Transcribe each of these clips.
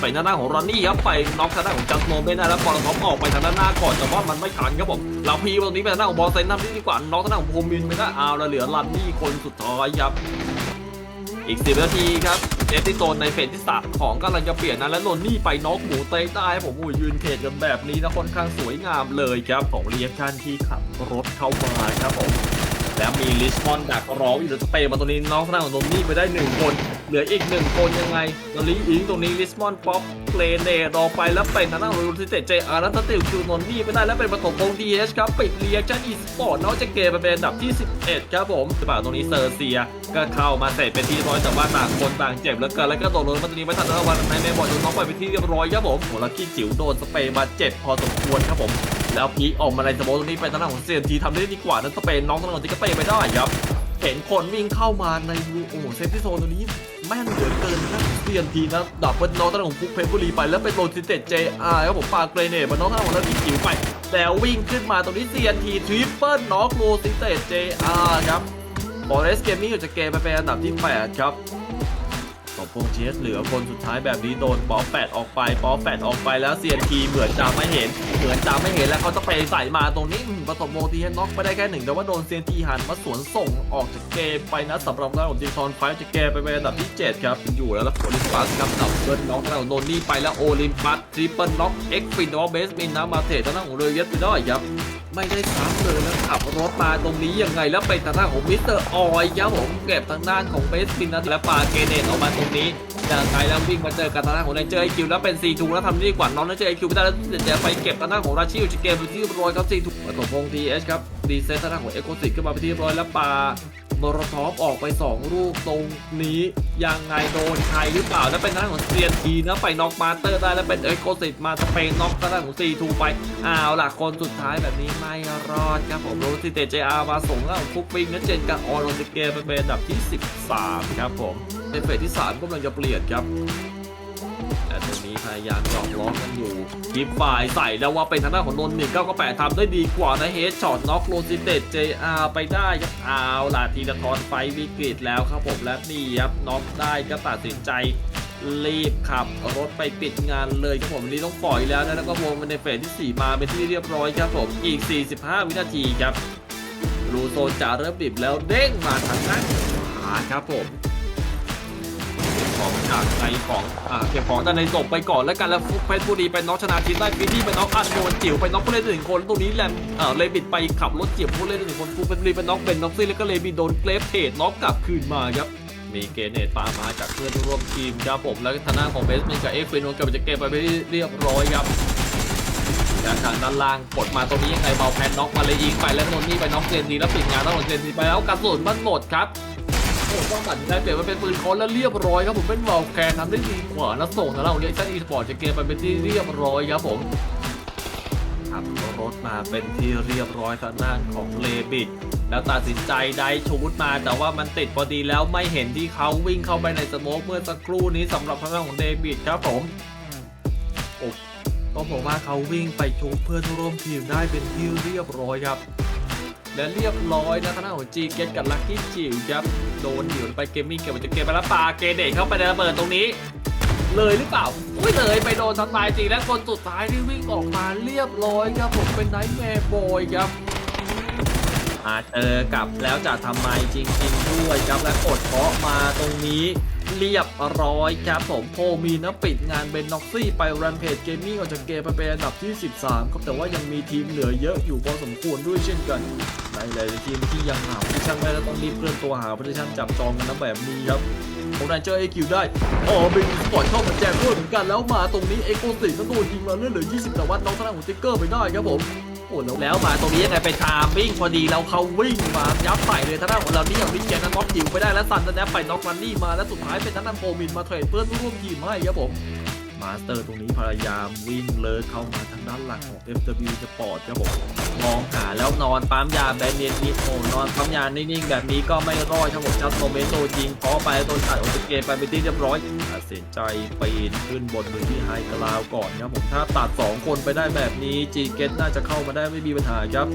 ไปทางด้าของรอนนี่ครับไปน็อกทางด้านของจัสโนเบนได้แล้วบอลท็อปออกไปทางด้านหน้าก่อนแต่ว่ามันไม่ทันครับผมเราพีตรงนี้ไปทางด้านของบอลเซนทำได้ดีกว่าน็อกทางด้านของโฮมินไปได้เอาแล้วเหลือรันนี่คนสุดท้ายครับอีก 10 นาทีครับเอฟติโตนในเฟสที่สามของกำลังจะเปลี่ยนนะและโรนนี่ไปน็อกหมูเตะได้ผมอุ้ยยืนเขตกันแบบนี้นะค่อนข้างสวยงามเลยครับของเรียกชันที่ขับรถเข้ามาครับผมแล้วมีลิสมอนดักรออยู่สเปย์มาตรงนี้น้องทางด้านของโรนนี่ไปได้หนึ่งคน เหลืออีกหนึ่งคนยังไงตอนนี้อิงตรงนี้ลิสมอนป๊อปเพลเนรอไปแล้วเป็นทางด้านของรูทิเตเจอาร์นัตติลคิวนนนี่ไปได้แล้วเป็นประกบวงดีเอชครับปิดเรียกชันอีสปอร์ตนอกจากเกมเป็นอันดับที่ 11 ครับผมสปาตรงนี้เซอร์เซีย ก็เข้ามาเสร็จเป็นที่เรียบร้อยแต่ว่าต่างคนต่างเจ็บแล้วเกินแล้วก็โดนรถมาตรงนี้ไม่ทันแล้ววันในเมย์บอลโดนน้องไปเป็นที่เรียบร้อยครับผมโหลักกี้จิ๋วโดนสเปย์มาเจ็บพอสมควรครับผมแล้วพีออกมาในสโมตรงนี้ไปทางด้านของเซียนทีทำได้ดีกว่านั้นสเปนน้องทางด้านของทิกเกเป้ไปได้ครับเห็นคนวิ่งเข้ามาในโอ้โหเซฟที่โซนตรงนี้ แม่นเหลือเกินนะเสี่ยนทีนะดับเบิลน้องท่านของฟุกเพชรบุรีไปแล้วเป็นโรซิเต็ดเจอาร์ครับผมปาเกรเนตมาน้องท่านของแล้วอีจิ๋วไป แล้ววิ่งขึ้นมาตรงนี้เซียนทีทริปเปิลน็อกโรซิเต็ดเจอาร์ครับบอลเรสเกมมิ่งอยู่จะเกมไปเป็นอันดับที่ 8 ครับ สมพงษ์เชสเหลือคนสุดท้ายแบบนี้โดนป๊อปแปดออกไปป๊อปแปดออกไปแล้วเซียนทีเหมือนจะไม่เห็น เหมือนจะไม่เห็นแล้วเขาจะไปใส่มาตรงนี้อืมประสบโมตีน็อกไปได้แค่หนึ่งแต่ว่าโดนเซียนทีหันมาสวนส่งออกจากเกมไปนะสำหรับด้านของดีซอนไฟจะเกไปเป็นอันดับที่ 7 ครับอยู่แล้วแล้วโอลิมปัสครับดับเบิลน็อกทางด้าโนนนี่ไปแล้วโอลิมปัสทริปเปิลน็อกเอ็กฟินดอเบสมินนะมาเททางด้านของเรเยสไปได้ครับ ไม่ได้ซ้ำเลยแล้วขับรถมาตรงนี้ยังไงแล้วไปทางด้านของมิสเตอร์ออยครับผมเก็บทางด้านของเบสซินนะและปาเกเนตออกมาตรงนี้จากไงแล้ววิ่งมาเจอกันทางด้านของไนเจอร์ไอคิวแล้วเป็นซีทูแล้วทำดีกว่าน้องไนเจอร์ไอคิวไม่ได้แล้วเดี๋ยวไปเก็บทางด้านของราชิลจิเกมไปที่เรียบร้อยครับซีทูประกบพงทีเอชครับดีเซตทางด้านของเอ็กโคซิกขึ้นมาไปที่เรียบร้อยแล้วปา มโรทอฟออกไป 2 ลูกตรงนี้ยังไงโดนใครหรือเปล่า แล้วเป็นทางของเซียนทีนะไปน็อกมาสเตอร์ได้แล้วเป็นเอ็กโกสิตมาสเปนน็อกทางด้านของซีทูไปอ้าวล่ะคนสุดท้ายแบบนี้ไม่รอดครับผมโรสิเตเจอามาส่งแล้วฟุกปิงนั้นเจนกับออโรสิเกเป็นอันดับที่ 13 ครับผมในเฟสที่ 3กำลังจะเปลี่ยนครับ นี้พยายามหยอกล้อกันอยู่กิฟฝ่ายใส่แล้วว่าเป็นทางด้านของนนท์หนึ่งเก้าก็แปดทำได้ดีกว่านะเฮดช็อตน็อกโรซิเตตเจอาไปได้ครับเอาล่ะทีละทอนไฟวิกฤตแล้วครับผมและนี่ครับน็อกได้ก็ตัดสินใจรีบขับรถไปปิดงานเลยครับผมนี่ต้องปล่อยแล้วนะแล้วก็วงมาในเฟสที่ 4 มาเป็นที่เรียบร้อยครับผมอีก 45 วินาทีครับรูโซนจะเริ่มดิบแล้วเด้งมาทางด้านขวาครับผม ของจากในของอ่าเก็บของจากในศพไปก่อนแล้วกันแล้วฟุกเพชรบุรีไปน็อกชนะทิพย์ได้ฟินี่ไปน็อกอันโดนจิ๋วไปน็อกผู้เล่นหนึ่งคนตรงนี้แลมเอ่อเลบิดไปขับรถเจิ๋วผู้เล่นหนึ่งคนฟุกเพชรบุรีไปน็อกเบนน็อกซี่แล้วก็เลบิดโดนเกรฟเทดน็อกกลับคืนมาครับมีเกเนตปามาจากเพื่อนร่วมทีมครับผมแล้วก็ทางด้านของเบสเมนกับเอฟฟินโนกับจะเก็บไปไปที่เรียบร้อยครับจากทางด้านล่างกดมาตรงนี้ยังไงเบาแพนน็อกมาเลยยิงไปแล้วโนนนี่ไปน็อกเซนดีแล้วปิดงานแล้วของเซนดีไปแล้วกระสุนมันหมดครับ โอ้ต้องตัดสินใจเปลี่ยนมาเป็นปืนคอนแล้วเรียบร้อยครับผมเป็นวอลแคนทำได้ดีกว่าแล้วส่งทางเราเรียกชันอีสปอร์ตจะเกมไปเป็นที่เรียบร้อยครับผมขับรถมาเป็นที่เรียบร้อยทางด้านของเลบิดแล้วตัดสินใจได้ชูดมา แต่ว่ามันติดพอดีแล้วไม่เห็นที่เขาวิ่งเข้าไปในสโมกเมื่อสักครู่นี้สำหรับทางด้านของเดบิดครับผมโอ้ต้องบอกว่าเขาวิ่งไปชูเพื่อนร่วมทีมได้เป็นที่เรียบร้อยครับ และเรียบร้อยนะทางด้าของจีเกตกับลักกี้จิ๋วครับโดนหิวไปเกมมิ่งเก็บไว้จะเกมไปแล้วปาเกเดเข้าไปในระเบิดตรงนี้ เลยหรือเปล่าอุ้ยเลยไปโดนทันตายจริงและคนสุดท้ายที่วิ่งออกมาเรียบร้อยครับผมเป็นไนท์แมร์บอยครับ อาเจอกับแล้วจะทำไมจริง ๆ ด้วยครับและกดเคาะมาตรงนี้เรียบร้อยครับผมโพมีนะปิดงานเบนน็อกซี่ไปรันเพจเกมมิ่งออกจากเกมไปเป็นอันดับที่ 13 ครับแต่ว่ายังมีทีมเหลือเยอะอยู่พอสมควรด้วยเช่นกันในหลายๆทีมที่ยังหาพิชั่นไม่ได้ต้องรีบเคลื่อนตัวหาพิชั่นจับจองกันนะแบบนี้ครับผมได้เจอเอคิวได้อ๋อเป็นสปอร์ตเข้ามาแจมด้วยเหมือนกันแล้วมาตรงนี้เอ็กโกสิก็โดนยิงมาเรื่อยเหลือ 20 แต่ว่าน้องทางด้านของติ๊กเกอร์ไปได้ครับผม โอ้แล้วแล้วมาตรงนี้ยังไงไปทามวิ่งพอดีแล้วเขาวิ่งมายับใส่เลยทางด้านของเรานี่ยังวิ่งแกนนั้นน็อกจิ๋วไปได้แล้วซันสแนบไปน็อกมันนี่มาแล้วสุดท้ายเป็นทางด้านโฟมินมาเทรดเพื่อนร่วมทีมให้ครับผม มาสเตอร์ตรงนี้พยายามวิ่งเลยเข้ามาทางด้านหลังของ FW Sport ครับผมมองหาแล้วนอนปั๊มยาแบนเนียนนิดโอนอนปั๊มยานิ่งๆแบบนี้ก็ไม่รอดครับผมจัดโมเมนต์โตจริงพอไปโดนขาดโอตเกมไปเป็นที่เรียบร้อยตัดสินใจปีนขึ้นบนพื้นที่ไฮกราวก่อนครับผมถ้าตัด 2 คนไปได้แบบนี้จีเกตน่าจะเข้ามาได้ไม่มีปัญหาครับ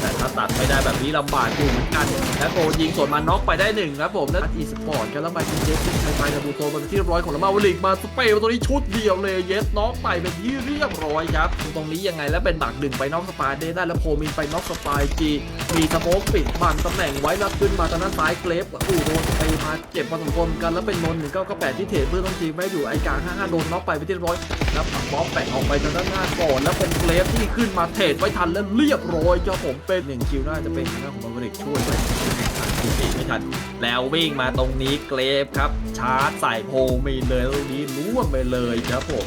แต่ถ้าตัดไม่ได้แบบนี้ลำบากอยู่เหมือนกัน และโกยิงสวนมาน็อกไปได้หนึ่งครับผมและอีสปอร์ตครับแล้วไปทีเจสใช้ไปนะบูโตเป็นที่เรียบร้อยของละมาวลิกมาสเปย์ตัวนี้ชุดเดียวเลยเยสน็อกไปเป็นที่เรียบร้อยครับตรงนี้ยังไงแล้วเป็นดักดึงไปน็อกสปายเดได้แล้วโพมินไปน็อกสปายจีมีสโมกปิดบังตำแหน่งไว้แล้วขึ้นมาทางด้นซ้ายเกรฟอู้โดนไปมาเจ็บพอสมควรกันแล้วเป็นนนหนึ่งเก้าก้าแปดที่เทรดเพื่อต้องทีไม่อยู่ไอกลางห้าห้าโดนน็อกไปเป็นที่เรียบร้อยแล้วปักบอมแบ่งออกไปทางด้านหน้าก่อนแล้วเป็นเกรฟที่ขึ้นมาเทรดไว้ทันแล้วเรียบร้อยเจ้าผมเป็นหนึ่งคิวน่าจะเป็นทางด้าของบร์เบริกช่วยไป ปีไม่ทัน แล้ววิ่งมาตรงนี้เกรฟครับ ชาร์จใส่โพมีเลยตรงนี้ล่วงไปเลยครับผม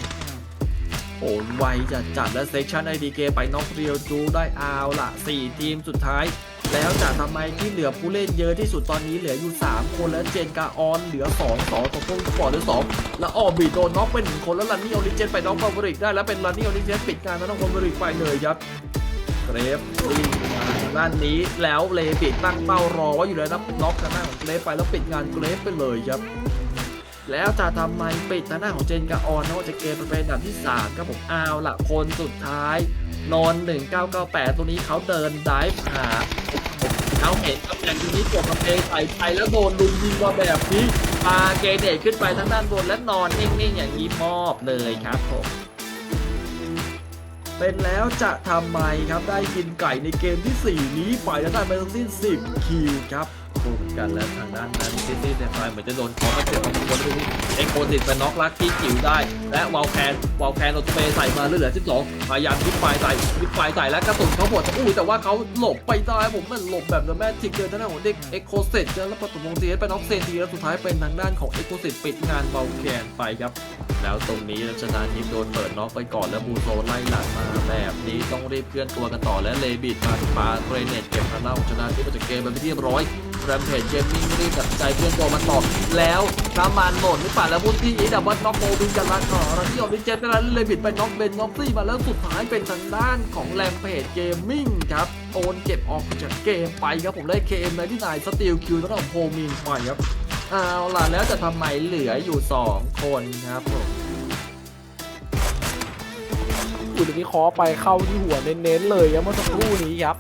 โอนไวจัดจัดและเซ c ชันไอดีเกไปน็อกเรียวจูได้เอาละ4 ทีมสุดท้าย แล้วจะทำไมที่เหลือผู้เล่นเยอะที่สุดตอนนี้เหลืออยู่ 3 คนแล้วเจนกาออนเหลือ 2 2ตัวต้นปอร์ดเหลือ 2 แล้วออบีโดนน็อกเป็นหนึ่งคนแล้วลันนี่ออริเจนไปน็อกบาร์เบริกได้แล้วเป็นลันนี่ออริเจนปิดการน้องบาร์เบริกไปเลยครับ เกรฟวิ่งมาทางด้านนี้แล้วเลปิดตั้งเป้ารอไว้อยู่แล้วนะน็อกทางหน้าของเกรฟไปแล้วปิดงานเกรฟไปเลยครับแล้วจะทำไมปิดทางหน้าของเจนกาออนนะว่าจะเกมเป็นอันดับที่3ครับผมเอาละคนสุดท้ายนอน 1998 ตัวนี้เขาเดินดิฟหาเขาเห็นตำแหน่งตรงนี้กดกระเพงใส่ไปแล้วโดนลุมยิงมาแบบนี้ปาเกเนตขึ้นไปทางด้านบนและนอนนิ่งๆอย่างนี้มอบเลยครับผม เป็นแล้วจะทำไมครับได้กินไก่ในเกมที่ 4 นี้ไปแล้วได้ไปทั้งสิ้น 10 คิวครับ โดนกันแล้วทางด้านนั้นซิตี้เซนไฟเหมือนจะโดนคอมาเจ็บมาทุกคนดูเอ็กโคติดไปน็อกลักที่จิ๋วได้ และวอลแคนวอลแคนโดนเปรย์ใส่มาเหลือ 12 พยายามยิงไฟใส่ยิงไฟใส่แล้วกระสุนเขาหมดอู้แต่ว่าเขาหลบไปได้ผมมันหลบแบบแมจิกเกินทางด้านของเด็กเอ็กโคเซตแล้วประตูวงเซียไปน็อกเซนทีแล้วสุดท้ายเป็นทางด้านของเอ็กโคเซตปิดงานเบาแคนไปครับแล้วตรงนี้รัชนาทิพย์โดนเปิดน็อกไปก่อนแล้วบูโซไล่หลังมาแบบนี้ต้องรีบเคลื่อนตัวกันต่อและเลบิดมาปาเกรเนตเก็บทางด้านของชนะทิพย์ไปจากเกมไปเป็นที่เรียบร้อย แรมเพจเกมมิ่งรีบตัดใจเคลื่อนตัวมาต่อแล้วน้ำมันหมดหรือเปล่าแล้วพุทที่ดับเบิลน็อกโมบินกันละขอรัที่ออกดิเจนแล้วเลยบิดไปน็อกเบนน็อกซี่มาแล้วสุดท้ายเป็นทางด้านของแรมเพจเกมมิ่งครับโอนเก็บออกจากเกมไปครับผมได้ KM ในที่นายสตีลคิวทางด้านของโพมินไปครับเอาล่ะแล้วจะทำไมเหลืออยู่สองคนครับผมอยู่ตรงนี้คอไปเข้าที่หัวเน้นๆเลยครับเมื่อสักครู่นี้ครับ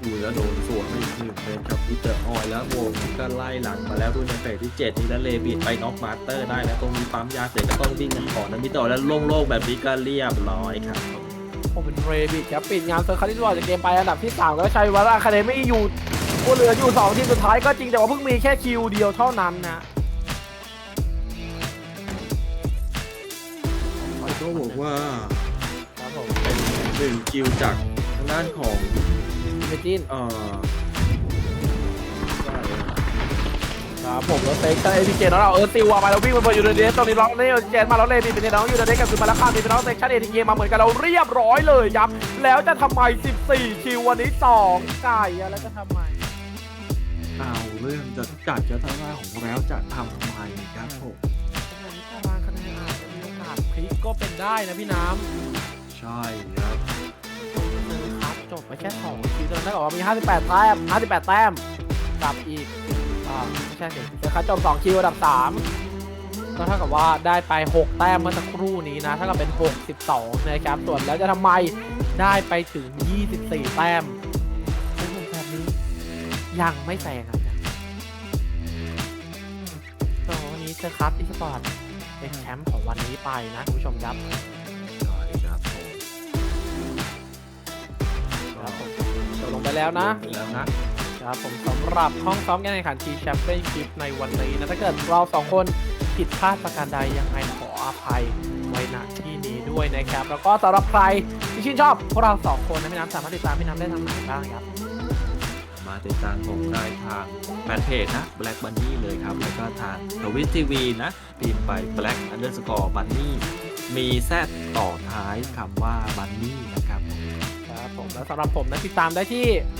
อุ้ยแล้วโดนสวนไปอีกหนึ่งเแล้ววงก็ไล่หลังมาแล้วด้วยในเฟสที่7นี่แล้วเลบิดไปน็อกมาสเตอร์ได้แล้วตรงนี้ปั๊มยาเสร็จก็ต้องวิ่งกันต่อนะมิต่อแล้วโล่งๆแบบนี้ก็เรียบร้อยครับผมเป็นเรบิทครับปิดงานเซอร์คัสที่ตัวจากเกมไปอันดับที่3ก็ใช้วาร่าคาเดมี่อยู่ก็เหลืออยู่ 2 ทีมสุดท้ายก็จริงแต่ว่าเพิ่งมีแค่คิวเดียวเท่านั้นนะก็บอกว่าครับผมเป็นหนึ่งคิวจากทางด้านของเมจินเอ่อ ครับผมแล้วเซ็กชันเอทีเจน้องเราเออติวมาแล้ววิ่งมาเปิดอยู่ในเดสตรงนี้ล็อกนี่เจนมาแล้วเลบิทเป็นน้องอยู่ในเดสกับคือมาแล้วข้ามเป็นน้องเซ็กชันเอทีเจมาเหมือนกันเราเรียบร้อยเลยครับแล้วจะทำไม 14 คิววันนี้2ไก่อะแล้วจะทำไมเอาเรื่องจะกัดจะทางด้านของแล้วจะทำไมครับผมทำไมนิตารางคะแนนอาจจะมีโอกาสพลิกก็เป็นได้นะพี่น้ำใช่ครับครับจบไปแค่2คิวเท่านั้นเท่ากับว่ามี 58 แต้ม 58 แต้มกับอีก อ่าไม่ใช่สิเดี๋ยวครับจบ2คิวอันดับ3ก็เท่ากับว่าได้ไป 6 แต้มเมื่อสักครู่นี้นะเท่ากับเป็น 62นะครับส่วนแล้วจะทำไมได้ไปถึง 24 แต้มโอ้โหแบบนี้ยังไม่แซงครับเนี่ยก็วันนี้เซอร์คัสอีสปอร์ตเป็นแชมป์ของวันนี้ไปนะคุณผู้ชมครับใช่ครับผมครับผมจบลงไปแล้วนะไปแล้วนะ ครับผมสำหรับห้องซ้อมการแข่งขันทีแชมเปี้ยนชิพในวันนี้นะถ้าเกิดเราสองคนผิดพลาดประการใดยังไงขออภัยไว้ณที่นี้ด้วยนะครับ แล้วก็สำหรับใครที่ชื่นชอบพวกเราสองคนนะพี่น้ำสามารถติดตามพี่น้ำได้ทางไหนบ้างครับมาติดตามผมได้ทางแฟนเพจนะ Black Bunny เลยครับ แล้วก็ทางทวิตทีวีนะพิมพ์ไป Black Underscore Bunny มีแซดต่อท้ายคำว่า Bunny นะครับครับผมแล้วสำหรับผมนะติดตามได้ที่อ่า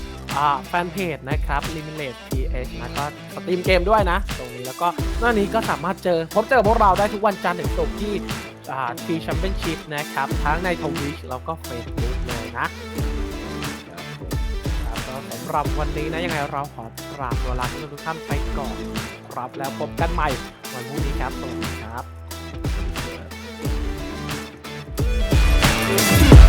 แฟนเพจนะครับ Limitless PH นะก็สตรีมเกมด้วยนะ ตรงนี้แล้วก็น้านี้ก็สามารถเจอพบเจอพวกเราได้ทุกวันจันทร์ถึงศุกร์ที่ทีแชมเปี้ยนชิพนะครับ ทั้งในทวิชแล้วก็เฟซบุ๊กเลยนะครับสำหรับวันนี้นะยังไงเราขอกราบตัวลาทุกท่านไปก่อนครับแล้วพบกันใหม่วันพรุ่งนี้ครับสวัสดีครับ